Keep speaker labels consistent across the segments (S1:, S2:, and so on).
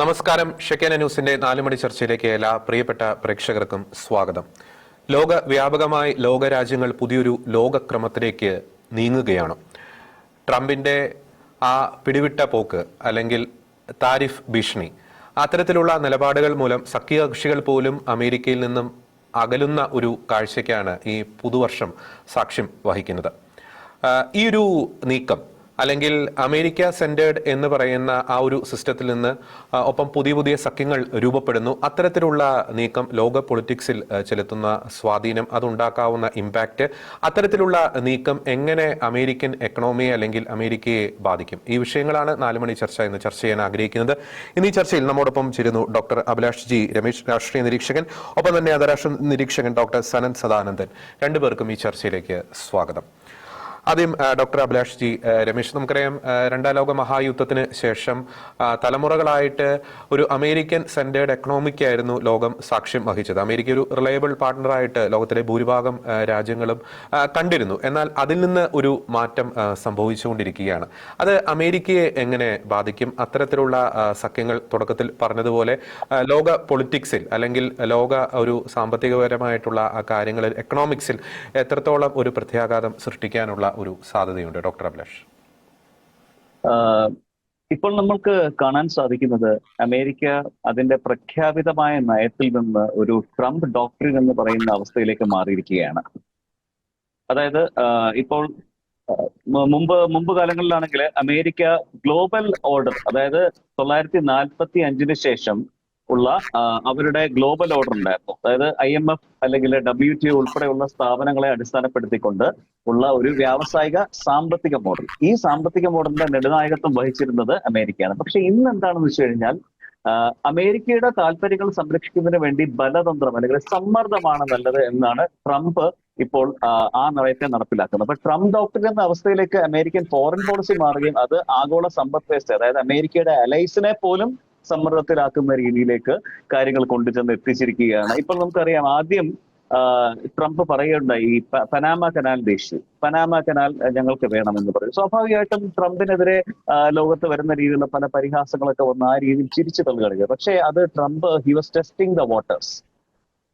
S1: നമസ്കാരം. ഷെക്കേന ന്യൂസിന്റെ നാലുമണി ചർച്ചയിലേക്ക് എല്ലാ പ്രിയപ്പെട്ട പ്രേക്ഷകർക്കും സ്വാഗതം. ലോക വ്യാപകമായി ലോകരാജ്യങ്ങൾ പുതിയൊരു ലോകക്രമത്തിലേക്ക് നീങ്ങുകയാണ്. ട്രംപിന്റെ ആ പിടിവിട്ട പോക്ക് അല്ലെങ്കിൽ താരിഫ് ഭീഷണി അത്തരത്തിലുള്ള നിലപാടുകൾ മൂലം സഖ്യകക്ഷികൾ പോലും അമേരിക്കയിൽ നിന്നും അകലുന്ന ഒരു കാഴ്ചയ്ക്കാണ് ഈ പുതുവർഷം സാക്ഷ്യം വഹിക്കുന്നത്. ഈ ഒരു നീക്കം അല്ലെങ്കിൽ അമേരിക്ക സെന്റേഡ് എന്ന് പറയുന്ന ആ ഒരു സിസ്റ്റത്തിൽ നിന്ന് ഒപ്പം പുതിയ പുതിയ സഖ്യങ്ങൾ രൂപപ്പെടുന്നു. അത്തരത്തിലുള്ള നീക്കം ലോക പൊളിറ്റിക്സിൽ ചെലുത്തുന്ന സ്വാധീനം അതുണ്ടാക്കാവുന്ന ഇമ്പാക്റ്റ് അത്തരത്തിലുള്ള നീക്കം എങ്ങനെ അമേരിക്കൻ എക്കണോമിയെ അല്ലെങ്കിൽ അമേരിക്കയെ ബാധിക്കും? ഈ വിഷയങ്ങളാണ് നാലുമണി ചർച്ച എന്ന് ചർച്ച ചെയ്യാൻ ആഗ്രഹിക്കുന്നത്. ഇന്ന് ഈ ചർച്ചയിൽ നമ്മോടൊപ്പം ചേരുന്നു ഡോക്ടർ അഭിലാഷ് ജി രമേശ് രാഷ്ട്രീയ നിരീക്ഷകൻ. ഒപ്പം തന്നെ അന്താരാഷ്ട്ര നിരീക്ഷകൻ ഡോക്ടർ സനന്ദ് സദാനന്ദൻ. രണ്ടുപേർക്കും ഈ ചർച്ചയിലേക്ക് സ്വാഗതം. ആദ്യം ഡോക്ടർ അഭിലാഷ് ജി രമേശ്. നമുക്കറിയാം രണ്ടാം ലോക മഹായുദ്ധത്തിന് ശേഷം തലമുറകളായിട്ട് ഒരു അമേരിക്കൻ സെന്റേഡ് എക്കണോമിക് ആയിരുന്നു ലോകം സാക്ഷ്യം വഹിച്ചത്. അമേരിക്ക ഒരു റിലയബിൾ പാർട്ണറായിട്ട് ലോകത്തിലെ ഭൂരിഭാഗം രാജ്യങ്ങളും കണ്ടിരുന്നു. എന്നാൽ അതിൽ നിന്ന് ഒരു മാറ്റം സംഭവിച്ചുകൊണ്ടിരിക്കുകയാണ്. അത് അമേരിക്കയെ എങ്ങനെ ബാധിക്കും? അത്തരത്തിലുള്ള സഖ്യങ്ങൾ തുടക്കത്തിൽ പറഞ്ഞതുപോലെ ലോക പൊളിറ്റിക്സിൽ അല്ലെങ്കിൽ ലോക ഒരു സാമ്പത്തികപരമായിട്ടുള്ള കാര്യങ്ങളിൽ എക്കണോമിക്സിൽ എത്രത്തോളം ഒരു പ്രത്യാഘാതം സൃഷ്ടിക്കാനുള്ള ഒരു സാധ്യതയുണ്ട് ഡോക്ടർ അഭിലാഷ്.
S2: ഇപ്പോൾ നമ്മൾക്ക് കാണാൻ സാധിക്കുന്നത് അമേരിക്ക അതിന്റെ പ്രഖ്യാപിതമായ നയത്തിൽ നിന്ന് ഒരു ട്രംപ് ഡോക്ടറിൻ എന്ന് പറയുന്ന അവസ്ഥയിലേക്ക് മാറിയിരിക്കുകയാണ്. അതായത് ഇപ്പോൾ മുമ്പ് മുമ്പ് കാലങ്ങളിലാണെങ്കിൽ അമേരിക്ക ഗ്ലോബൽ ഓർഡർ അതായത് തൊള്ളായിരത്തി നാൽപ്പത്തി അഞ്ചിന് ശേഷം ഉള്ള അവരുടെ ഗ്ലോബൽ ഓർഡർ ഉണ്ടായിരുന്നു. അതായത് ഐ എം എഫ് അല്ലെങ്കിൽ ഡബ്ല്യു ടി ഉൾപ്പെടെയുള്ള സ്ഥാപനങ്ങളെ അടിസ്ഥാനപ്പെടുത്തിക്കൊണ്ട് ഉള്ള ഒരു വ്യാവസായിക സാമ്പത്തിക മോഡൽ. ഈ സാമ്പത്തിക മോഡലിന്റെ നെടുനായകത്വം വഹിച്ചിരുന്നത് അമേരിക്കയാണ്. പക്ഷെ ഇന്ന് എന്താണെന്ന് വെച്ച് കഴിഞ്ഞാൽ അമേരിക്കയുടെ താല്പര്യങ്ങൾ സംരക്ഷിക്കുന്നതിന് വേണ്ടി ബലതന്ത്രം അല്ലെങ്കിൽ സമ്മർദ്ദമാണ് നല്ലത് എന്നാണ് ട്രംപ് ഇപ്പോൾ ആ നയത്തെ നടപ്പിലാക്കുന്നത്. അപ്പൊ ട്രംപ് ഡോക്ടർ എന്ന അവസ്ഥയിലേക്ക് അമേരിക്കൻ ഫോറിൻ പോളിസി മാറുകയും അത് ആഗോള സമ്പദ് വ്യവസ്ഥ അതായത് അമേരിക്കയുടെ അലൈസിനെ പോലും സമ്മർദ്ദത്തിലാക്കുന്ന രീതിയിലേക്ക് കാര്യങ്ങൾ കൊണ്ടുചെന്ന് എത്തിച്ചിരിക്കുകയാണ്. ഇപ്പോൾ നമുക്കറിയാം ആദ്യം ട്രംപ് പറയുകയുണ്ടായി ഈ Panama canal issue Panama canal ഞങ്ങൾക്ക് വേണമെന്ന് പറയും സ്വാഭാവികമായിട്ടും ട്രംപിനെതിരെ ലോകത്ത് വരുന്ന രീതിയിലുള്ള പല പരിഹാസങ്ങളൊക്കെ വന്ന് ആ രീതിയിൽ ചിരിച്ചു തള്ളുകയാണ് പക്ഷേ അത് Trump he was testing the waters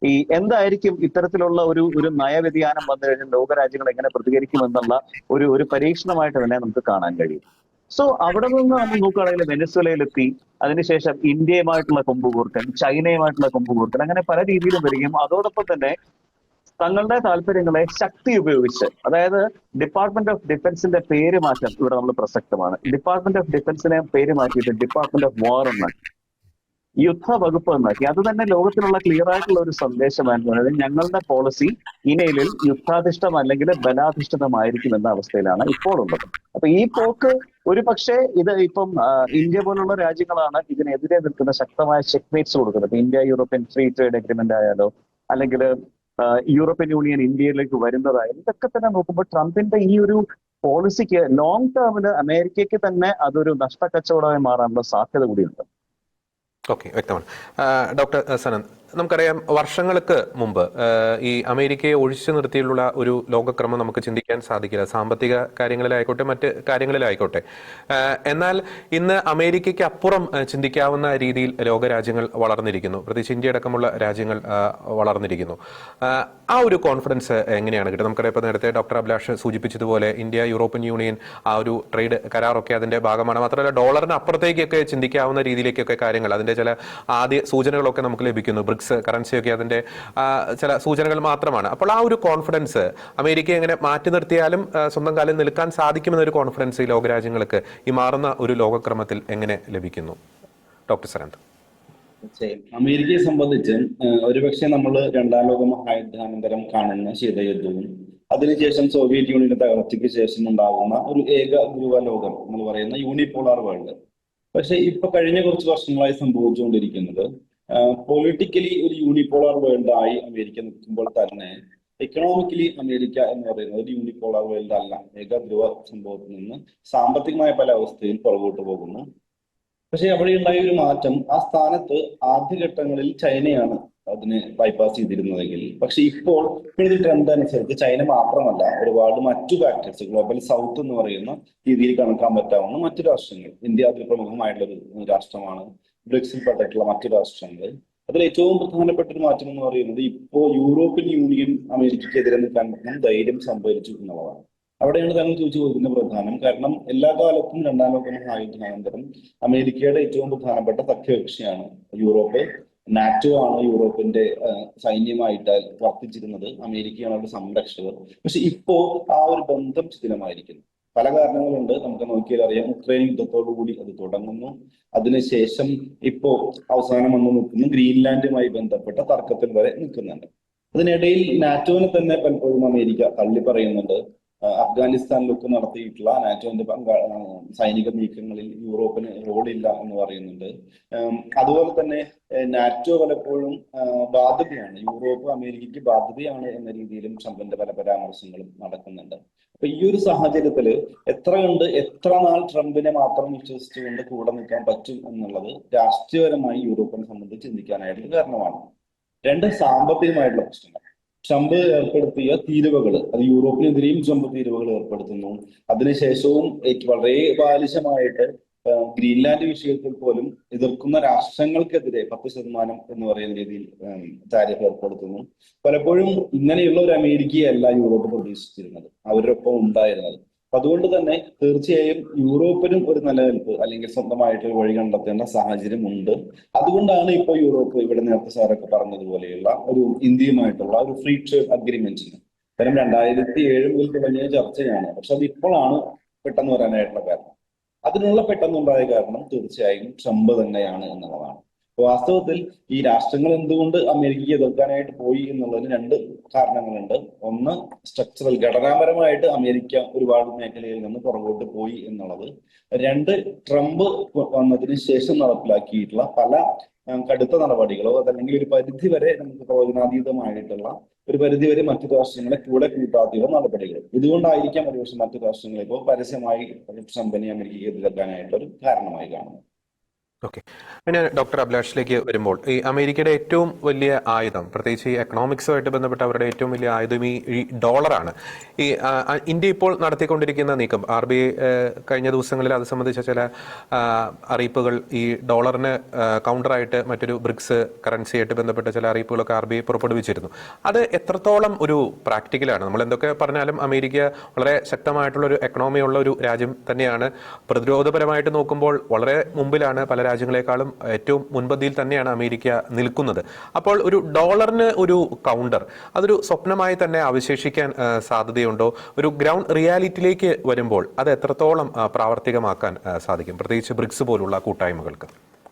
S2: ഈ എന്തായിരിക്കും ഇത്തരത്തിലുള്ള ഒരു ഒരു നയവ്യതിയാനം വന്നു കഴിഞ്ഞാൽ ലോകരാജ്യങ്ങൾ എങ്ങനെ പ്രതികരിക്കുമെന്നുള്ള ഒരു ഒരു പരീക്ഷണമായിട്ട് തന്നെ നമുക്ക് കാണാൻ കഴിയും. സോ അവിടെ നിന്ന് നമ്മൾ നോക്കുകയാണെങ്കിൽ വെനസ്വലയിലെത്തി. അതിനുശേഷം ഇന്ത്യയുമായിട്ടുള്ള കൊമ്പുകൂർക്കൽ ചൈനയുമായിട്ടുള്ള കൊമ്പുകൂർക്കൽ അങ്ങനെ പല രീതിയിലും വരികയും അതോടൊപ്പം തന്നെ തങ്ങളുടെ താല്പര്യങ്ങളെ ശക്തി ഉപയോഗിച്ച് അതായത് ഡിപ്പാർട്ട്മെന്റ് ഓഫ് ഡിഫൻസിന്റെ പേര് മാറ്റം ഇവിടെ നമ്മൾ പ്രസക്തമാണ്. ഡിപ്പാർട്ട്മെന്റ് ഓഫ് ഡിഫൻസിനെ പേര് മാറ്റിയിട്ട് ഡിപ്പാർട്ട്മെന്റ് ഓഫ് വാർ എന്നാക്കി യുദ്ധ വകുപ്പ് എന്നാക്കി അത് തന്നെ ലോകത്തിനുള്ള ക്ലിയർ ആയിട്ടുള്ള ഒരു സന്ദേശമായിരുന്നു അതായത് ഞങ്ങളുടെ പോളിസി ഇനയിലിൽ യുദ്ധാധിഷ്ഠം അല്ലെങ്കിൽ ബലാധിഷ്ഠിതമായിരിക്കും എന്ന അവസ്ഥയിലാണ് ഇപ്പോൾ ഉള്ളത് അപ്പൊ ഈ പോക്ക് ഒരു പക്ഷേ ഇത് ഇപ്പം ഇന്ത്യ പോലുള്ള രാജ്യങ്ങളാണ് ഇതിനെതിരെ നിൽക്കുന്ന ശക്തമായ ചെക്മേറ്റ്സ് കൊടുക്കുന്നത്. India European free trade agreement ആയാലോ അല്ലെങ്കിൽ യൂറോപ്യൻ യൂണിയൻ ഇന്ത്യയിലേക്ക് വരുന്നതായാലും ഇതൊക്കെ തന്നെ നോക്കുമ്പോൾ ട്രംപിന്റെ ഈ ഒരു പോളിസിക്ക് ലോങ് ടേമിൽ അമേരിക്കയ്ക്ക് തന്നെ അതൊരു നഷ്ടക്കച്ചവടമായി മാറാനുള്ള സാധ്യത കൂടിയുണ്ട്.
S1: ഓക്കെ വ്യക്തമാണ്. ഡോക്ടർ സനന്ദ് നമുക്കറിയാം വർഷങ്ങൾക്ക് മുമ്പ് ഈ അമേരിക്കയെ ഒഴിച്ചു നിർത്തിയുള്ള ഒരു ലോകക്രമം നമുക്ക് ചിന്തിക്കാൻ സാധിക്കില്ല. സാമ്പത്തിക കാര്യങ്ങളിലായിക്കോട്ടെ മറ്റ് കാര്യങ്ങളിലായിക്കോട്ടെ. എന്നാൽ ഇന്ന് അമേരിക്കയ്ക്ക് അപ്പുറം ചിന്തിക്കാവുന്ന രീതിയിൽ ലോകരാജ്യങ്ങൾ വളർന്നിരിക്കുന്നു. പ്രത്യേകിച്ച് ഇന്ത്യ അടക്കമുള്ള രാജ്യങ്ങൾ വളർന്നിരിക്കുന്നു. ആ, ആ ഒരു കോൺഫിഡൻസ് എങ്ങനെയാണ് കിട്ടുക? നമുക്കറിയാം ഇപ്പോൾ നേരത്തെ ഡോക്ടർ അഭിലാഷ് സൂചിപ്പിച്ചതുപോലെ ഇന്ത്യ യൂറോപ്യൻ യൂണിയൻ ആ ഒരു ട്രേഡ് കരാറൊക്കെ അതിന്റെ ഭാഗമാണ്. മാത്രമല്ല ഡോളറിന് അപ്പുറത്തേക്കൊക്കെ ചിന്തിക്കാവുന്ന രീതിയിലേക്കൊക്കെ കാര്യങ്ങൾ അതിന്റെ ചില ആദ്യ സൂചനകളൊക്കെ നമുക്ക് ലഭിക്കുന്നു. ബ്രിക്സ് കറൻസിയൊക്കെ അതിന്റെ ചില സൂചനകൾ മാത്രമാണ്. അപ്പോൾ ആ ഒരു കോൺഫിഡൻസ് അമേരിക്ക എങ്ങനെ മാറ്റി നിർത്തിയാലും സ്വന്തം കാലിൽ നിൽക്കാൻ സാധിക്കുമെന്നൊരു കോൺഫിഡൻസ് ഈ ലോകരാജ്യങ്ങൾക്ക് ഈ മാറുന്ന ഒരു ലോകക്രമത്തിൽ എങ്ങനെ ലഭിക്കുന്നു? ഡോക്ടർ
S3: സരന്ത് അമേരിക്കയെ സംബന്ധിച്ച് ഒരുപക്ഷെ നമ്മൾ രണ്ടാം ലോക മഹായുദ്ധാനന്തരം കാണുന്ന ശീതയുദ്ധവും അതിനുശേഷം സോവിയറ്റ് യൂണിയന്റെ തകർച്ചയ്ക്ക് ശേഷം ഉണ്ടാകുന്ന ഒരു ഏക ഗ്രൂവ ലോകം എന്ന് പറയുന്ന യൂണിപോളാർ വേൾഡ് പക്ഷെ ഇപ്പൊ കഴിഞ്ഞ കുറച്ച് വർഷങ്ങളായി സംഭവിച്ചുകൊണ്ടിരിക്കുന്നത് പൊളിറ്റിക്കലി ഒരു യൂണിപോളാർ വേൾഡ് ആയി അമേരിക്ക നിൽക്കുമ്പോൾ തന്നെ എക്കണോമിക്കലി അമേരിക്ക എന്ന് പറയുന്നത് ഒരു യൂണിപോളാർ വേൾഡ് അല്ല. ഏകധ്രുവ സംഭവത്തിൽ നിന്ന് സാമ്പത്തികമായ പല അവസ്ഥയിൽ പുറകോട്ട് പോകുന്നു. പക്ഷെ അവിടെ ഉണ്ടായ ഒരു മാറ്റം ആ സ്ഥാനത്ത് ആദ്യഘട്ടങ്ങളിൽ ചൈനയാണ് അതിനെ ബൈപ്പാസ് ചെയ്തിരുന്നതെങ്കിൽ. പക്ഷെ ഇപ്പോൾ ഇപ്പോഴത്തെ ട്രെൻഡ് അനുസരിച്ച് ചൈന മാത്രമല്ല ഒരുപാട് മറ്റു ഫാക്ടേഴ്സ് ഗ്ലോബൽ സൗത്ത് എന്ന് പറയുന്ന രീതിയിൽ കണക്കാൻ പറ്റാവുന്ന മറ്റു രാഷ്ട്രങ്ങൾ. ഇന്ത്യ അതിൽ പ്രമുഖമായിട്ടുള്ള ഒരു രാഷ്ട്രമാണ്. ബ്രിക്സിൽ പെട്ടിട്ടുള്ള മറ്റു രാഷ്ട്രങ്ങൾ. അതിൽ ഏറ്റവും പ്രധാനപ്പെട്ട ഒരു മാറ്റം എന്ന് പറയുന്നത് ഇപ്പോ യൂറോപ്യൻ യൂണിയൻ അമേരിക്കയ്ക്കെതിരെ നിൽക്കാൻ പറ്റുന്ന ധൈര്യം സംഭരിച്ചു എന്നുള്ളതാണ്. അവിടെയാണ് താങ്കൾ ചോദിച്ചു പോകുന്നത് പ്രധാനം. കാരണം എല്ലാ കാലത്തും രണ്ടാം ലോക മഹായുദ്ധാനന്തരം അമേരിക്കയുടെ ഏറ്റവും പ്രധാനപ്പെട്ട സഖ്യകക്ഷിയാണ് യൂറോപ്പ്. നാറ്റോ ആണ് യൂറോപ്പിന്റെ സൈന്യമായിട്ട് വർത്തിച്ചിരുന്നത്. അമേരിക്കയാണ് അവരുടെ സംരക്ഷകർ. പക്ഷെ ഇപ്പോ ആ ഒരു ബന്ധം ശിഥിലമായിരിക്കുന്നു. പല കാരണങ്ങളുണ്ട്. നമുക്ക് നോക്കിയാൽ അറിയാം. ഉക്രൈൻ യുദ്ധത്തോടു കൂടി അത് തുടങ്ങുന്നു. അതിനുശേഷം ഇപ്പോ അവസാനം വന്നു നിൽക്കുന്നു. ഗ്രീൻലാൻഡുമായി ബന്ധപ്പെട്ട തർക്കത്തിൽ വരെ നിൽക്കുന്നുണ്ട്. അതിനിടയിൽ നാറ്റോനെ തന്നെ പലപ്പോഴും അമേരിക്ക തള്ളി പറയുന്നുണ്ട് അഫ്ഗാനിസ്ഥാനിലൊക്കെ നടത്തിയിട്ടുള്ള നാറ്റോന്റെ സൈനിക നീക്കങ്ങളിൽ യൂറോപ്പിന് റോളില്ല എന്ന് പറയുന്നുണ്ട്. അതുപോലെ തന്നെ നാറ്റോ പലപ്പോഴും ബാധ്യതയാണ്. യൂറോപ്പ് അമേരിക്കയ്ക്ക് ബാധ്യതയാണ് എന്ന രീതിയിലും ട്രംപിന്റെ പല പരാമർശങ്ങളും നടക്കുന്നുണ്ട്. അപ്പൊ ഈ ഒരു സാഹചര്യത്തിൽ എത്ര കണ്ട് എത്ര നാൾ ട്രംപിനെ മാത്രം വിശ്വസിച്ചുകൊണ്ട് കൂടെ നിൽക്കാൻ പറ്റും എന്നുള്ളത് രാഷ്ട്രീയപരമായി യൂറോപ്പിനെ സംബന്ധിച്ച് ചിന്തിക്കാനായിട്ടുള്ള കാരണമാണ്. രണ്ട് സാമ്പത്തികമായിട്ടുള്ള പ്രശ്നങ്ങൾ. ട്രംപ് ഏർപ്പെടുത്തിയ തീരുവകൾ അത് യൂറോപ്പിനെതിരെയും ചമ്പ് തീരുവകൾ ഏർപ്പെടുത്തുന്നു. അതിനുശേഷവും വളരെ ബാലിശമായിട്ട് ഗ്രീൻലാൻഡ് വിഷയത്തിൽ പോലും എതിർക്കുന്ന രാഷ്ട്രങ്ങൾക്കെതിരെ പത്ത് ശതമാനം എന്ന് പറയുന്ന രീതിയിൽ താരിഫ് ഏർപ്പെടുത്തുന്നു. പലപ്പോഴും ഇങ്ങനെയുള്ള ഒരു അമേരിക്കയല്ല യൂറോപ്പ് പ്രതീക്ഷിച്ചിരുന്നത്. അവരുടെ ഒപ്പം ഉണ്ടായിരുന്നത്. അതുകൊണ്ട് തന്നെ തീർച്ചയായും യൂറോപ്പിനും ഒരു നിലനിൽപ്പ് അല്ലെങ്കിൽ സ്വന്തമായിട്ട് വഴി കണ്ടെത്തേണ്ട സാഹചര്യം ഉണ്ട്. അതുകൊണ്ടാണ് ഇപ്പോൾ യൂറോപ്പ് ഇവിടെ നേരത്തെ സാറൊക്കെ പറഞ്ഞതുപോലെയുള്ള ഒരു ഇന്ത്യയുമായിട്ടുള്ള ഒരു ഫ്രീ ട്രേഡ് അഗ്രിമെന്റിന് കാരണം രണ്ടായിരത്തി ഏഴ് മുതൽ തുടങ്ങിയ ചർച്ചയാണ്. പക്ഷെ അത് ഇപ്പോഴാണ് പെട്ടെന്ന് വരാനായിട്ടുള്ള കാരണം. അതിനുള്ള പെട്ടെന്നുണ്ടായ കാരണം തീർച്ചയായും ട്രംപ് തന്നെയാണ് എന്നുള്ളതാണ്. വാസ്തവത്തിൽ ഈ രാഷ്ട്രങ്ങൾ എന്തുകൊണ്ട് അമേരിക്കയ്ക്ക് എതിർക്കാനായിട്ട് പോയി എന്നുള്ളതിന് രണ്ട് കാരണങ്ങളുണ്ട്. ഒന്ന് സ്ട്രക്ചറൽ ഘടനാപരമായിട്ട് അമേരിക്ക ഒരുപാട് മേഖലയിൽ നിന്ന് പുറകോട്ട് പോയി എന്നുള്ളത്. രണ്ട് ട്രംപ് വന്നതിന് ശേഷം നടപ്പിലാക്കിയിട്ടുള്ള പല കടുത്ത നടപടികളോ അതല്ലെങ്കിൽ ഒരു പരിധി വരെ നമുക്ക് പ്രവചനാതീതമായിട്ടുള്ള ഒരു പരിധി വരെ മറ്റു രാഷ്ട്രങ്ങളെ കൂടെ കൂട്ടാതെയുള്ള നടപടികൾ. ഇതുകൊണ്ടായിരിക്കാം ഒരുപക്ഷെ മറ്റു രാഷ്ട്രങ്ങളെ ഇപ്പോൾ പരസ്യമായി ട്രംപിനെ അമേരിക്കയ്ക്ക് എതിർക്കാനായിട്ടൊരു കാരണമായി കാണുന്നത്.
S1: പിന്നെ ഡോക്ടർ അഭിലാഷിലേക്ക് വരുമ്പോൾ ഈ അമേരിക്കയുടെ ഏറ്റവും വലിയ ആയുധം പ്രത്യേകിച്ച് ഈ എക്കണോമിക്സുമായിട്ട് ബന്ധപ്പെട്ട അവരുടെ ഏറ്റവും വലിയ ആയുധം ഈ ഡോളറാണ് ഈ ഇന്ത്യ ഇപ്പോൾ നടത്തിക്കൊണ്ടിരിക്കുന്ന നീക്കം ആർ ബി ഐ കഴിഞ്ഞ ദിവസങ്ങളിൽ അത് സംബന്ധിച്ച ചില അറിയിപ്പുകൾ ഈ ഡോളറിന് കൗണ്ടറായിട്ട് മറ്റൊരു ബ്രിക്സ് കറൻസിയായിട്ട് ബന്ധപ്പെട്ട ചില അറിയിപ്പുകളൊക്കെ ആർ ബി ഐ പുറപ്പെടുവിച്ചിരുന്നു. അത് എത്രത്തോളം ഒരു പ്രാക്ടിക്കലാണ് നമ്മൾ എന്തൊക്കെ പറഞ്ഞാലും അമേരിക്ക വളരെ ശക്തമായിട്ടുള്ള ഒരു എക്കണോമിയുള്ള ഒരു രാജ്യം തന്നെയാണ്. പ്രതിരോധപരമായിട്ട് നോക്കുമ്പോൾ വളരെ മുമ്പിലാണ് പല രാജ്യങ്ങളെക്കാളും ഏറ്റവും മുൻപന്തിയിൽ തന്നെയാണ് അമേരിക്ക നിൽക്കുന്നത്. അപ്പോൾ ഒരു ഡോളറിന് ഒരു കൗണ്ടർ അതൊരു സ്വപ്നമായി തന്നെ അവശേഷിക്കാൻ സാധ്യതയുണ്ടോ? ഒരു ഗ്രൗണ്ട് റിയാലിറ്റിയിലേക്ക് വരുമ്പോൾ അത് എത്രത്തോളം പ്രാവർത്തികമാക്കാൻ സാധിക്കും? പ്രത്യേകിച്ച് ബ്രിക്സ് പോലുള്ള കൂട്ടായ്മകൾക്ക്.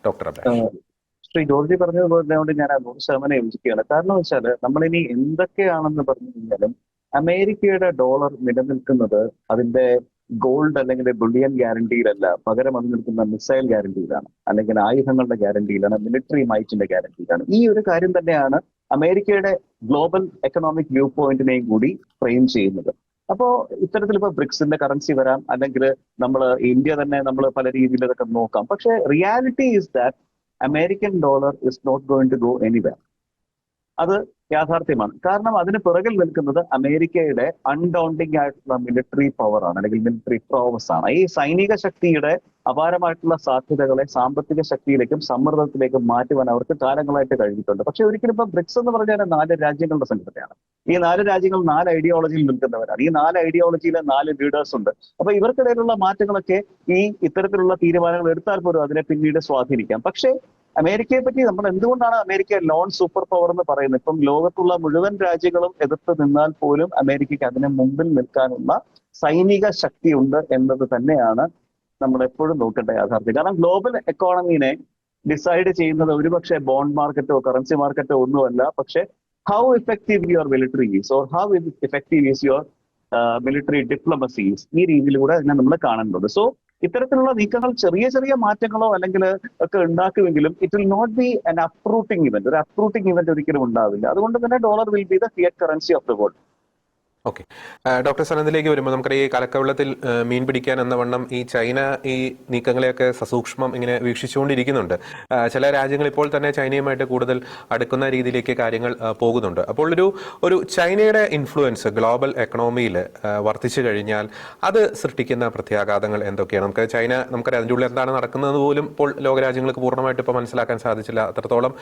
S1: ഡോക്ടർ അബ്രാഹിം
S2: ശ്രീ ജോർജി പറഞ്ഞതുപോലെ കൊണ്ട് ഞാൻ നൂറ് ശതമാനം യോജിക്കുകയാണ്. കാരണം വെച്ചാൽ നമ്മളിനി എന്തൊക്കെയാണെന്ന് പറഞ്ഞു കഴിഞ്ഞാലും അമേരിക്കയുടെ ഡോളർ നിലനിൽക്കുന്നത് അതിന്റെ ഗോൾഡ് അല്ലെങ്കിൽ ബുള്ളിയൻ ഗ്യാരണ്ടിയിലല്ല പകരം അത് നിൽക്കുന്ന മിസൈൽ ഗ്യാരണ്ടിയിലാണ് അല്ലെങ്കിൽ ആയുധങ്ങളുടെ ഗ്യാരണ്ടിയിലാണ് മിലിറ്ററി മൈറ്റിന്റെ ഗ്യാരണ്ടിയിലാണ് ഈ ഒരു കാര്യം തന്നെയാണ് അമേരിക്കയുടെ ഗ്ലോബൽ എക്കണോമിക് വ്യൂ പോയിന്റിനെയും കൂടി ഫ്രെയിം ചെയ്യുന്നത്. അപ്പോ ഇത്തരത്തിൽ ഇപ്പൊ ബ്രിക്സിന്റെ കറൻസി വരാം. അല്ലെങ്കിൽ നമ്മൾ ഇന്ത്യ തന്നെ നമ്മൾ പല രീതിയിൽ ഇതൊക്കെ നോക്കാം. പക്ഷെ reality is that American dollar is not going to go anywhere അത് യാഥാർത്ഥ്യമാണ്. കാരണം അതിന് പിറകിൽ നിൽക്കുന്നത് അമേരിക്കയുടെ അൺഡൗണ്ടിങ് ആയിട്ടുള്ള മിലിറ്ററി പവർ ആണ് അല്ലെങ്കിൽ മിലിറ്ററി പ്രോവസ് ആണ്. ഈ സൈനിക ശക്തിയുടെ അപാരമായിട്ടുള്ള സാധ്യതകളെ സാമ്പത്തിക ശക്തിയിലേക്കും സമ്മർദ്ദത്തിലേക്കും മാറ്റുവാൻ അവർക്ക് കാലങ്ങളായിട്ട് കഴിഞ്ഞിട്ടുണ്ട്. പക്ഷെ ഒരിക്കലും ഇപ്പൊ ബ്രിക്സ് എന്ന് പറഞ്ഞാൽ നാല് രാജ്യങ്ങളുടെ സംഘടനയാണ്. ഈ നാല് രാജ്യങ്ങൾ നാല് ഐഡിയോളജിയിൽ നിൽക്കുന്നവരാണ്. ഈ നാല് ഐഡിയോളജിയിലെ നാല് ലീഡേഴ്സ് ഉണ്ട്. അപ്പൊ ഇവർക്കിടയിലുള്ള മാറ്റങ്ങളൊക്കെ ഈ ഇത്തരത്തിലുള്ള തീരുമാനങ്ങൾ എടുത്താൽ പോലും അതിനെ പിന്നീട് സ്വാധീനിക്കാം. പക്ഷേ അമേരിക്കയെ പറ്റി നമ്മൾ എന്തുകൊണ്ടാണ് അമേരിക്ക ലോൺ സൂപ്പർ പവർ എന്ന് പറയുന്നത്? ഇപ്പം ലോകത്തുള്ള മുഴുവൻ രാജ്യങ്ങളും എതിർത്ത് നിന്നാൽ പോലും അമേരിക്കയ്ക്ക് അതിനെ മുമ്പിൽ നിൽക്കാനുള്ള സൈനിക ശക്തിയുണ്ട് എന്നത് തന്നെയാണ് നമ്മൾ എപ്പോഴും നോക്കേണ്ട യാഥാർത്ഥ്യം. കാരണം ഗ്ലോബൽ എക്കോണമീനെ ഡിസൈഡ് ചെയ്യുന്നത് ഒരുപക്ഷെ ബോണ്ട് മാർക്കറ്റോ കറൻസി മാർക്കറ്റോ ഒന്നുമല്ല. പക്ഷെ how effective your military is or how effective is your military diplomacies ഈ രീതിയിലൂടെ അതിനെ നമ്മൾ കാണുന്നുണ്ട്. സോ ഇത്തരത്തിലുള്ള നീക്കങ്ങൾ ചെറിയ ചെറിയ മാറ്റങ്ങളോ അല്ലെങ്കിൽ ഒക്കെ ഉണ്ടാക്കുമെങ്കിലും it will not be an uprooting event ഒരു അപ്രൂട്ടിംഗ് ഇവന്റ് ഒരിക്കലും ഉണ്ടാവില്ല. അതുകൊണ്ട് തന്നെ dollar will be the fiat currency of the world
S1: okay. Doctor സനന്ദിലേക്ക് വരുമ്പോൾ നമുക്കറിയാം ഈ കലക്കവെള്ളത്തിൽ മീൻ പിടിക്കാൻ എന്ന വണ്ണം ഈ ചൈന ഈ നീക്കങ്ങളെയൊക്കെ സസൂക്ഷ്മം ഇങ്ങനെ വീക്ഷിച്ചുകൊണ്ടിരിക്കുന്നുണ്ട്. ചില രാജ്യങ്ങൾ ഇപ്പോൾ തന്നെ ചൈനയുമായിട്ട് കൂടുതൽ അടുക്കുന്ന രീതിയിലേക്ക് കാര്യങ്ങൾ പോകുന്നുണ്ട്. അപ്പോൾ ഒരു ഒരു ചൈനയുടെ ഇൻഫ്ലുവൻസ് ഗ്ലോബൽ എക്കണോമിയിൽ വർദ്ധിച്ചു കഴിഞ്ഞാൽ അത് സൃഷ്ടിക്കുന്ന പ്രത്യാഘാതങ്ങൾ എന്തൊക്കെയാണ്? നമുക്ക് ചൈന നമുക്കറിയാം അതിന്റെ ഉള്ളിൽ എന്താണ് നടക്കുന്നത് പോലും ഇപ്പോൾ ലോകരാജ്യങ്ങൾക്ക് പൂർണമായിട്ട് ഇപ്പോൾ മനസ്സിലാക്കാൻ സാധിച്ചില്ല. അത്രത്തോളം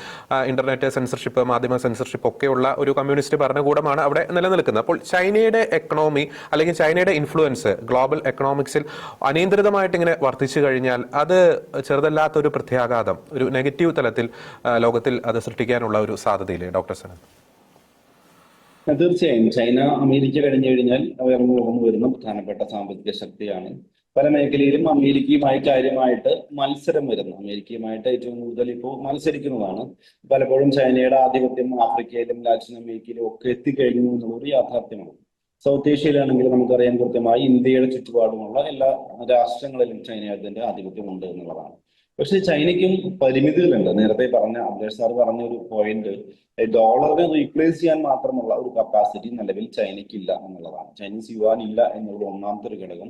S1: ഇന്റർനെറ്റ് സെൻസർഷിപ്പ് മാധ്യമ സെൻസർഷിപ്പ് ഒക്കെയുള്ള ഒരു കമ്മ്യൂണിസ്റ്റ് ഭരണകൂടമാണ് അവിടെ നിലനിൽക്കുന്നത്. അപ്പോൾ ചൈനയുടെ എക്കണോമി അല്ലെങ്കിൽ ചൈനയുടെ ഇൻഫ്ലുവൻസ് ഗ്ലോബൽ എക്കണോമിക്സിൽ അനിയന്ത്രിതമായിട്ട് ഇങ്ങനെ വർദ്ധിച്ചു കഴിഞ്ഞാൽ അത് ചെറുതല്ലാത്ത ഒരു പ്രത്യാഘാതം ഒരു നെഗറ്റീവ് തലത്തിൽ ലോകത്തിൽ അത് സൃഷ്ടിക്കാനുള്ള ഒരു സാധ്യതയില്ലേ ഡോക്ടർ സനത്
S3: തീർച്ചയായും. ചൈന അമേരിക്ക കഴിഞ്ഞു കഴിഞ്ഞാൽ ഉയർന്നു ഉയർന്നു വരുന്ന പ്രധാനപ്പെട്ട സാമ്പത്തിക ശക്തിയാണ്. പല മേഖലയിലും അമേരിക്കയുമായി കാര്യമായിട്ട് മത്സരം വരുന്നു. അമേരിക്കയുമായിട്ട് ഏറ്റവും കൂടുതൽ ഇപ്പോൾ മത്സരിക്കുന്നതാണ്. പലപ്പോഴും ചൈനയുടെ ആധിപത്യം ആഫ്രിക്കയിലും ലാറ്റിൻ അമേരിക്കയിലും ഒക്കെ എത്തിക്കഴിഞ്ഞു എന്നുള്ളൊരു യാഥാർത്ഥ്യമാണ്. സൗത്ത് ഏഷ്യയിലാണെങ്കിൽ നമുക്കറിയാം കൃത്യമായി ഇന്ത്യയുടെ ചുറ്റുപാടുമുള്ള എല്ലാ രാഷ്ട്രങ്ങളിലും ചൈനയുടെ ആധിപത്യം ഉണ്ട് എന്നുള്ളതാണ്. പക്ഷെ ചൈനയ്ക്കും പരിമിതികളുണ്ട്. നേരത്തെ പറഞ്ഞ അബ്ദേഷ് സാർ പറഞ്ഞ ഒരു പോയിന്റ് ഡോളറിനെ റീപ്ലേസ് ചെയ്യാൻ മാത്രമുള്ള ഒരു കപ്പാസിറ്റി നിലവിൽ ചൈനയ്ക്കില്ല എന്നുള്ളതാണ്. ചൈനീസ് യുവാൻ ഇല്ല എന്നുള്ള ഒന്നാമത്തെ ഒരു ഘടകം.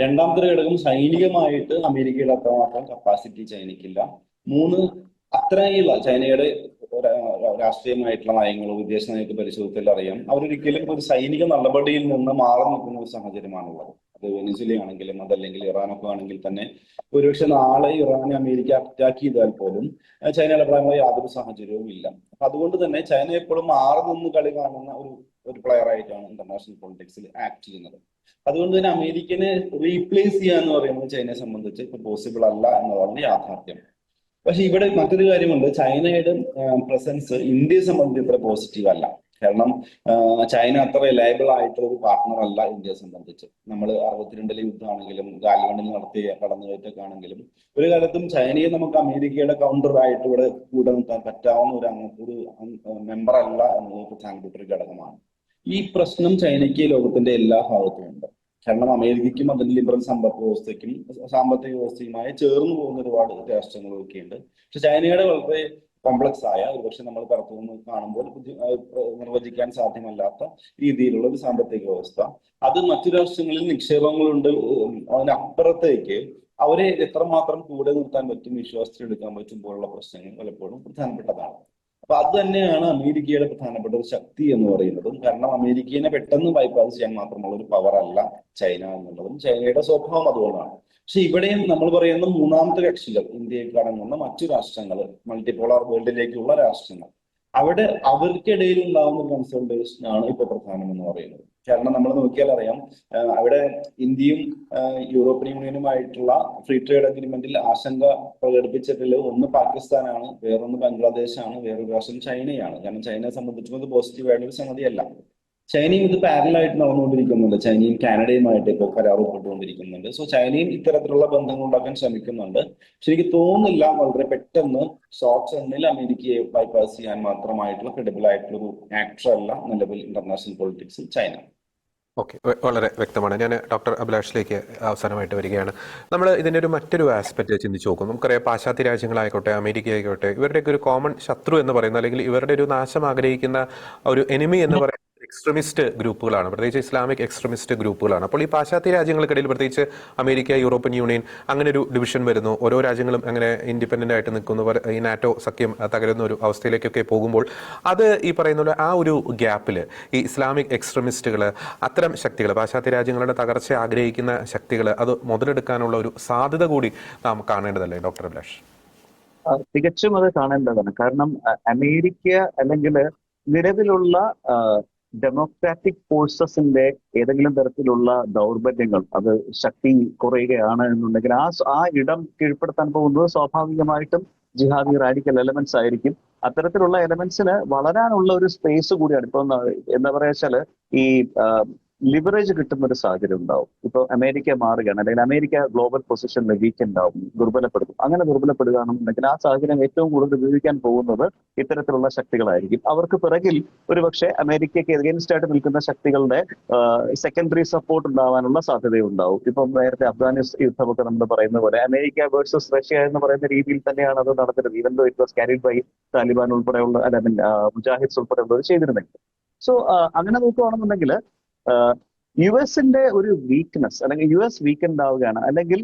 S3: രണ്ടാമത്തെ ഒരു ഘടകം സൈനികമായിട്ട് അമേരിക്കയുടെ അത്രമാത്രം കപ്പാസിറ്റി ചൈനയ്ക്കില്ല. മൂന്ന് അത്രയുള്ള ചൈനയുടെ രാഷ്ട്രീയമായിട്ടുള്ള നയങ്ങളോ വിദേശ നയങ്ങൾ പരിശോധിച്ചാൽ അറിയാം. അവരൊരിക്കലും ഒരു സൈനിക നടപടിയിൽ നിന്ന് മാറി നിൽക്കുന്ന ഒരു സാഹചര്യമാണുള്ളത്. അത് വെനിസിലയാണെങ്കിലും അതല്ലെങ്കിൽ ഇറാനൊക്കെ ആണെങ്കിൽ തന്നെ ഒരുപക്ഷെ നാളെ ഇറാനെ അമേരിക്ക അറ്റാക്ക് ചെയ്താൽ പോലും ചൈന പ്രായമായ യാതൊരു സാഹചര്യവും ഇല്ല. അതുകൊണ്ട് തന്നെ ചൈന എപ്പോഴും മാറി നിന്ന് കളി കാണുന്ന ഒരു ഒരു പ്ലെയർ ആയിട്ടാണ് ഇന്റർനാഷണൽ പൊളിറ്റിക്സിൽ ആക്ട് ചെയ്യുന്നത്. അതുകൊണ്ട് തന്നെ അമേരിക്കനെ റീപ്ലേസ് ചെയ്യുക എന്ന് പറയുന്നത് ചൈനയെ സംബന്ധിച്ച് പോസിബിൾ അല്ല എന്നതാണ് യാഥാർത്ഥ്യം. പക്ഷെ ഇവിടെ മറ്റൊരു കാര്യമുണ്ട്. ചൈനയുടെ പ്രസൻസ് ഇന്ത്യയെ സംബന്ധിച്ച് ഇത്ര പോസിറ്റീവ് അല്ല. കാരണം ചൈന അത്ര റിലയബിൾ ആയിട്ടുള്ള ഒരു പാർട്ണർ അല്ല ഇന്ത്യയെ സംബന്ധിച്ച്. നമ്മൾ അറുപത്തിരണ്ടിലെ യുദ്ധമാണെങ്കിലും ഗാൽവണിൽ നടത്തിയ കടന്നുകയറ്റൊക്കെ ആണെങ്കിലും ഒരു കാലത്തും ചൈനയെ നമുക്ക് അമേരിക്കയുടെ കൗണ്ടർ ആയിട്ട് ഇവിടെ കൂടെ നിർത്താൻ പറ്റാവുന്ന ഒരു ഒരു മെമ്പർ അല്ല എന്നത് പ്രധാനപ്പെട്ട ഘടകമാണ്. ഈ പ്രശ്നം ചൈനയ്ക്ക് ലോകത്തിന്റെ എല്ലാ ഭാഗത്തും കാരണം അമേരിക്കയ്ക്കും അതിന്റെ ലിബറൽ സമ്പദ് വ്യവസ്ഥയ്ക്കും സാമ്പത്തിക വ്യവസ്ഥയുമായി ചേർന്ന് പോകുന്ന ഒരുപാട് രാഷ്ട്രങ്ങളൊക്കെ ഉണ്ട് പക്ഷെ ചൈനയുടെ വളരെ കോംപ്ലക്സ് ആയ ഒരുപക്ഷെ നമ്മൾ പുറത്തുനിന്ന് കാണുമ്പോൾ നിർവചിക്കാൻ സാധ്യമല്ലാത്ത രീതിയിലുള്ള ഒരു സാമ്പത്തിക വ്യവസ്ഥ. അത് മറ്റു രാഷ്ട്രങ്ങളിൽ നിക്ഷേപങ്ങളുണ്ട്. അതിനപ്പുറത്തേക്ക് അവരെ എത്രമാത്രം കൂടെ നിർത്താൻ പറ്റും വിശ്വാസത്തിൽ എടുക്കാൻ പറ്റും പോലുള്ള പ്രശ്നങ്ങൾ പലപ്പോഴും പ്രധാനപ്പെട്ടതാണ്. അപ്പൊ അത് തന്നെയാണ് അമേരിക്കയുടെ പ്രധാനപ്പെട്ട ഒരു ശക്തി എന്ന് പറയുന്നതും കാരണം അമേരിക്കയെ പെട്ടെന്ന് ബൈപ്പാസ് ചെയ്യാൻ മാത്രമുള്ള ഒരു പവർ അല്ല ചൈന എന്നുള്ളതും ചൈനയുടെ സ്വഭാവം അതുകൊണ്ടാണ്. പക്ഷെ ഇവിടെയും നമ്മൾ പറയുന്ന മൂന്നാമത്തെ കക്ഷികൾ ഇന്ത്യയിൽ കടങ്ങുന്ന മറ്റു രാഷ്ട്രങ്ങൾ മൾട്ടിപോളാർ വേൾഡിലേക്കുള്ള രാഷ്ട്രങ്ങൾ. അവിടെ അവർക്കിടയിൽ ഉണ്ടാകുന്ന ഒരു കൺസൾട്ടേഷൻ ആണ് ഇപ്പൊ പ്രധാനം എന്ന് പറയുന്നത്. കാരണം നമ്മൾ നോക്കിയാൽ അറിയാം അവിടെ ഇന്ത്യയും യൂറോപ്യൻ യൂണിയനുമായിട്ടുള്ള ഫ്രീ ട്രേഡ് അഗ്രിമെന്റിൽ ആശങ്ക പ്രകടിപ്പിച്ചിട്ടുള്ളത് ഒന്ന് പാകിസ്ഥാനാണ് വേറൊന്ന് ബംഗ്ലാദേശാണ് വേറൊരു പ്രാവശ്യം ചൈനയാണ്. കാരണം ചൈനയെ സംബന്ധിച്ചും അത് പോസിറ്റീവ് ആയിട്ടുള്ള ഒരു സംഗതിയല്ല. ചൈനയും ഇത് പാരലായിട്ട് നടന്നുകൊണ്ടിരിക്കുന്നുണ്ട്. ചൈനയും കാനഡയുമായിട്ട് ഇപ്പോൾ കരാർ ഒപ്പിട്ടുകൊണ്ടിരിക്കുന്നുണ്ട് സോ ചൈനയും ഇത്തരത്തിലുള്ള ബന്ധങ്ങൾ ഉണ്ടാക്കാൻ ശ്രമിക്കുന്നുണ്ട്. പക്ഷെ എനിക്ക് തോന്നുന്നില്ല വളരെ പെട്ടെന്ന് ഷോർട്ട് ടേമിൽ അമേരിക്കയെ ബൈപാസ് ചെയ്യാൻ മാത്രമായിട്ടുള്ള ക്രെഡിബിൾ ആയിട്ടുള്ള ഒരു ആക്ടർ അല്ല നിലവിൽ ഇന്റർനാഷണൽ പൊളിറ്റിക്സിൽ ചൈന.
S1: ഓക്കെ വളരെ വ്യക്തമാണ്. ഞാൻ ഡോക്ടർ അഭിലാഷിലേക്ക് അവസാനമായിട്ട് വരികയാണ്. നമ്മൾ ഇതിന്റെ ഒരു മറ്റൊരു ആസ്പെക്റ്റ് ചിന്തിച്ച് നോക്കും നമുക്കറിയാം പാശ്ചാത്യ രാജ്യങ്ങളായിക്കോട്ടെ അമേരിക്ക ആയിക്കോട്ടെ ഇവരുടെയൊക്കെ ഒരു കോമൺ ശത്രു എന്ന് പറയുന്ന അല്ലെങ്കിൽ ഇവരുടെ ഒരു നാശം ആഗ്രഹിക്കുന്ന ഒരു എനിമി എന്ന് പറയുന്ന എക്സ്ട്രീമിസ്റ്റ് ഗ്രൂപ്പുകളാണ് പ്രത്യേകിച്ച് ഇസ്ലാമിക് എക്സ്ട്രീമിസ്റ്റ് ഗ്രൂപ്പുകളാണ്. അപ്പോൾ ഈ പാശ്ചാത്യ രാജ്യങ്ങൾക്കിടയിൽ പ്രത്യേകിച്ച് അമേരിക്ക യൂറോപ്യൻ യൂണിയൻ അങ്ങനെ ഒരു ഡിവിഷൻ വരുന്നു. ഓരോ രാജ്യങ്ങളും അങ്ങനെ ഇൻഡിപെൻഡന്റ് ആയിട്ട് നിൽക്കുന്നു. ഈ നാറ്റോ സഖ്യം തകരുന്ന ഒരു അവസ്ഥയിലേക്കൊക്കെ പോകുമ്പോൾ അത് ഈ പറയുന്ന ആ ഒരു ഗ്യാപ്പിൽ ഈ ഇസ്ലാമിക് എക്സ്ട്രീമിസ്റ്റുകൾ അത്തരം ശക്തികൾ പാശ്ചാത്യ രാജ്യങ്ങളുടെ തകർച്ച ആഗ്രഹിക്കുന്ന ശക്തികൾ അത് മുതലെടുക്കാനുള്ള ഒരു സാധ്യത കൂടി നാം കാണേണ്ടതല്ലേ ഡോക്ടർ അഭിലാഷ്?
S2: തികച്ചും അത് കാണേണ്ടതാണ്. കാരണം അമേരിക്ക അല്ലെങ്കിൽ നിലവിലുള്ള ഡെമോക്രാറ്റിക് ഫോഴ്സസിന്റെ ഏതെങ്കിലും തരത്തിലുള്ള ദൗർബല്യങ്ങൾ അത് ശക്തി കുറയുകയാണ് എന്നുണ്ടെങ്കിൽ ആ ആ ഇടം കീഴ്പ്പെടുത്താൻ പോകുന്നത് സ്വാഭാവികമായിട്ടും ജിഹാദി റാഡിക്കൽ എലമെന്റ്സ് ആയിരിക്കും. അത്തരത്തിലുള്ള എലമെന്റ്സിന് വളരാനുള്ള ഒരു സ്പേസ് കൂടിയാണ്. ഇപ്പൊ എന്താ എന്താ പറയാ വെച്ചാൽ ഈ ലിവറേജ് കിട്ടുന്ന ഒരു സാഹചര്യം ഉണ്ടാവും. ഇപ്പൊ അമേരിക്ക മാറുകയാണ് അല്ലെങ്കിൽ അമേരിക്ക ഗ്ലോബൽ പൊസിഷനിൽ വീക്കെൻഡ് ആവും ദുർബലപ്പെടുത്തും അങ്ങനെ ദുർബലപ്പെടുകയാണെന്നുണ്ടെങ്കിൽ ആ സാഹചര്യം ഏറ്റവും കൂടുതൽ ഉപയോഗിക്കാൻ പോകുന്നത് ഇത്തരത്തിലുള്ള ശക്തികളായിരിക്കും. അവർക്ക് പിറകിൽ ഒരുപക്ഷെ അമേരിക്കയ്ക്ക് എഗൈൻസ്റ്റ് ആയിട്ട് നിൽക്കുന്ന ശക്തികളുടെ സെക്കൻഡറി സപ്പോർട്ട് ഉണ്ടാവാനുള്ള സാധ്യതയുണ്ടാവും ഇപ്പം നേരത്തെ അഫ്ഗാനിസ്ഥാൻ യുദ്ധമൊക്കെ നമ്മൾ പറയുന്ന പോലെ അമേരിക്ക വേഴ്സസ് റഷ്യ എന്ന് പറയുന്ന രീതിയിൽ തന്നെയാണ് അത് നടത്തുന്നത് even though it was carried by Taliban ഉൾപ്പെടെയുള്ള അല്ല മുജാഹിദ് ഉൾപ്പെടെയുള്ളവർ ചെയ്തിരുന്നെങ്കിൽ. സോ അങ്ങനെ നോക്കുകയാണെന്നുണ്ടെങ്കിൽ യു എസിന്റെ ഒരു വീക്ക്നെസ് അല്ലെങ്കിൽ യു എസ് വീക്കെൻഡ് ആവുകയാണ് അല്ലെങ്കിൽ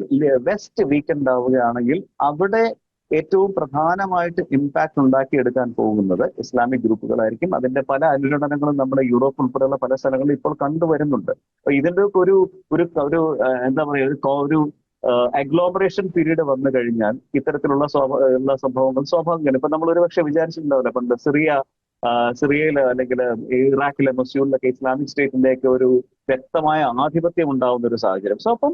S2: വെസ്റ്റ് വീക്കെൻഡ് ആവുകയാണെങ്കിൽ അവിടെ ഏറ്റവും പ്രധാനമായിട്ട് ഇമ്പാക്ട് ഉണ്ടാക്കിയെടുക്കാൻ പോകുന്നത് ഇസ്ലാമിക് ഗ്രൂപ്പുകളായിരിക്കും. അതിന്റെ പല അനുരണനങ്ങളും നമ്മുടെ യൂറോപ്പ് ഉൾപ്പെടെയുള്ള പല സ്ഥലങ്ങളിലും ഇപ്പോൾ കണ്ടുവരുന്നുണ്ട് അപ്പൊ ഇതിന്റെ ഒക്കെ ഒരു ഒരു എന്താ പറയുക ഒരു അഗ്ലോബറേഷൻ പീരീഡ് വന്നു കഴിഞ്ഞാൽ ഇത്തരത്തിലുള്ള ഉള്ള സംഭവങ്ങൾ സ്വാഭാവികമാണ്. ഇപ്പൊ നമ്മൾ ഒരുപക്ഷെ വിചാരിച്ചിട്ടുണ്ടാവില്ല. പണ്ട് സിറിയ സിറിയയിൽ അല്ലെങ്കിൽ ഇറാഖിലെ മൊസ്യൂളിലൊക്കെ ഇസ്ലാമിക് സ്റ്റേറ്റിന്റെ ഒക്കെ ഒരു വ്യക്തമായ ആധിപത്യം ഉണ്ടാവുന്ന ഒരു സാഹചര്യം. സോ അപ്പം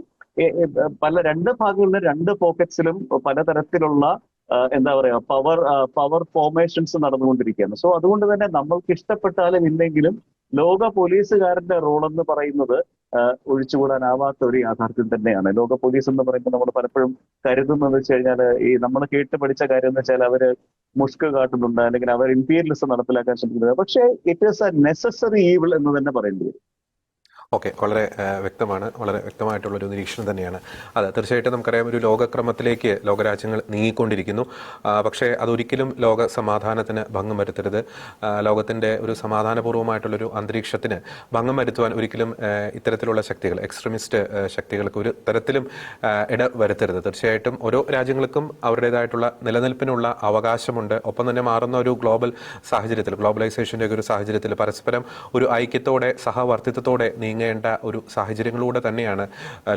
S2: പല രണ്ട് ഭാഗങ്ങളിലും രണ്ട് പോക്കറ്റ്സിലും പലതരത്തിലുള്ള എന്താ പറയാ പവർ പവർ ഫോർമേഷൻസ് നടന്നുകൊണ്ടിരിക്കുകയാണ്. സോ അതുകൊണ്ട് തന്നെ നമ്മൾക്ക് ഇഷ്ടപ്പെട്ടാലും ഇല്ലെങ്കിലും ലോക പോലീസുകാരന്റെ റോൾ എന്ന് പറയുന്നത് ഒഴിച്ചുകൂടാനാവാത്ത ഒരു യാഥാർത്ഥ്യം തന്നെയാണ്. ലോക പോലീസ് എന്ന് പറയുമ്പോൾ നമ്മൾ പലപ്പോഴും കരുതുന്നത് വെച്ച് കഴിഞ്ഞാൽ ഈ നമ്മൾ കേട്ട് പഠിച്ച കാര്യം എന്ന് വെച്ചാൽ അവർ മുഷ്ക കാട്ടുന്നുണ്ട് അല്ലെങ്കിൽ അവർ ഇമ്പീരിയലിസം നടപ്പിലാക്കാൻ ശ്രമിക്കുന്നത്. പക്ഷേ it is a necessary evil എന്ന് തന്നെ പറയേണ്ടി വരും.
S1: ഓക്കെ വളരെ വ്യക്തമാണ്. വളരെ വ്യക്തമായിട്ടുള്ളൊരു നിരീക്ഷണം തന്നെയാണ്. അത് തീർച്ചയായിട്ടും നമുക്കറിയാം ഒരു ലോകക്രമത്തിലേക്ക് ലോകരാജ്യങ്ങൾ നീങ്ങിക്കൊണ്ടിരിക്കുന്നു. പക്ഷേ അതൊരിക്കലും ലോക സമാധാനത്തിന് ഭംഗം വരുത്തരുത്. ലോകത്തിന്റെ ഒരു സമാധാനപൂർവമായിട്ടുള്ളൊരു അന്തരീക്ഷത്തിന് ഭംഗം വരുത്തുവാൻ ഒരിക്കലും ഇത്തരത്തിലുള്ള ശക്തികൾ എക്സ്ട്രീമിസ്റ്റ് ശക്തികൾക്ക് ഒരു തരത്തിലും ഇട വരുത്തരുത്. തീർച്ചയായിട്ടും ഓരോ രാജ്യങ്ങൾക്കും അവരുടേതായിട്ടുള്ള നിലനിൽപ്പിനുള്ള അവകാശമുണ്ട്. ഒപ്പം തന്നെ മാറുന്ന ഒരു ഗ്ലോബൽ സാഹചര്യത്തിൽ ഗ്ലോബലൈസേഷന്റെ ഒരു സാഹചര്യത്തിൽ പരസ്പരം ഒരു ഐക്യത്തോടെ സഹവർത്തിത്വത്തോടെ നീങ്ങേണ്ട ഒരു സാഹചര്യങ്ങളിലൂടെ തന്നെയാണ്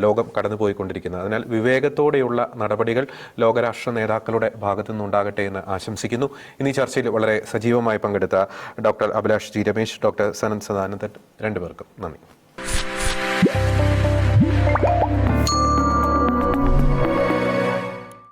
S1: ലോകം കടന്നുപോയിക്കൊണ്ടിരിക്കുന്നത്. അതിനാൽ വിവേകത്തോടെയുള്ള നടപടികൾ ലോകരാഷ്ട്ര നേതാക്കളുടെ ഭാഗത്തു നിന്നുണ്ടാകട്ടെ എന്ന് ആശംസിക്കുന്നു. ഇന്ന് ചർച്ചയിൽ വളരെ സജീവമായി പങ്കെടുത്ത doctor Abhilash G Ramesh doctor Sanand Sadanandan രണ്ടുപേർക്കും നന്ദി.